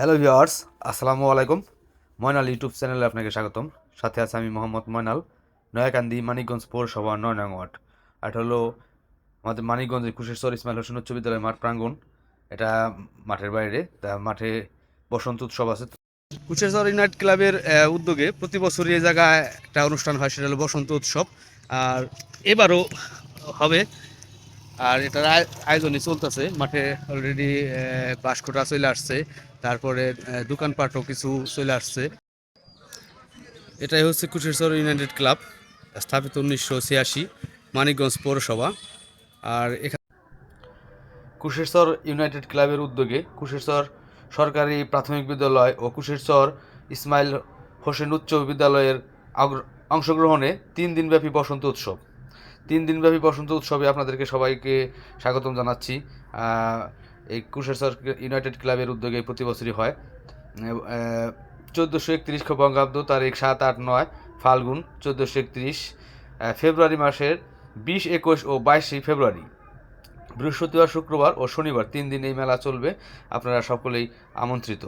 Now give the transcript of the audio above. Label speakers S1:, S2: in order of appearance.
S1: Hello viewers আসসালামু আলাইকুম। Moynal YouTube চ্যানেলে আপনাকে স্বাগতম। সাথে আছে আমি মোহাম্মদ ময়নাল, নয়াকান্দি, মানিকগঞ্জ পৌরসভা নয় নং ওয়ার্ড এটা হলো আমাদের মানিকগঞ্জের কুশেশ্বর ইসমাইল হোসেন উচ্চ বিদ্যালয় মাঠ প্রাঙ্গণ। এটা মাঠের বাইরে, তা মাঠে বসন্ত উৎসব আছে। কুশেশ্বর ইউনাইট ক্লাবের উদ্যোগে প্রতি বছরই এই জায়গায় একটা অনুষ্ঠান হয়, সেটা হলো বসন্ত উৎসব। আর এবারও হবে আর এটার আয়- আয়োজনই চলতেছে। মাঠে অলরেডি বাসকোটা চলে আসছে। তারপরে দোকানপাটও কিছু চলে আসছে। এটাই হচ্ছে কুশেশ্বর ইউনাইটেড ক্লাব, স্থাপিত উনিশশো ছিয়াশি, মানিকগঞ্জ পৌরসভা। আর এখানে কুশেশ্বর ইউনাইটেড ক্লাবের উদ্যোগে কুশেশ্বর সরকারি প্রাথমিক বিদ্যালয় ও কুশেশ্বর ইসমাইল হোসেন উচ্চ বিদ্যালয়ের অংশগ্রহণে তিন দিনব্যাপী বসন্ত উৎসব। তিন দিনব্যাপী বসন্ত উৎসবে আপনাদেরকে সবাইকে স্বাগতম জানাচ্ছি। এই কুশেশ্বর ইউনাইটেড ক্লাবের উদ্যোগে প্রতি বছরই হয়। চোদ্দোশো একত্রিশ বঙ্গাব্দ তারিখ সাত আট নয়, ফাল্গুন, চোদ্দোশো একত্রিশ ফেব্রুয়ারি মাসের বিশ, একুশ ও বাইশে ফেব্রুয়ারি। বৃহস্পতিবার, শুক্রবার ও শনিবার তিন দিন এই মেলা চলবে। আপনারা সকলেই আমন্ত্রিত।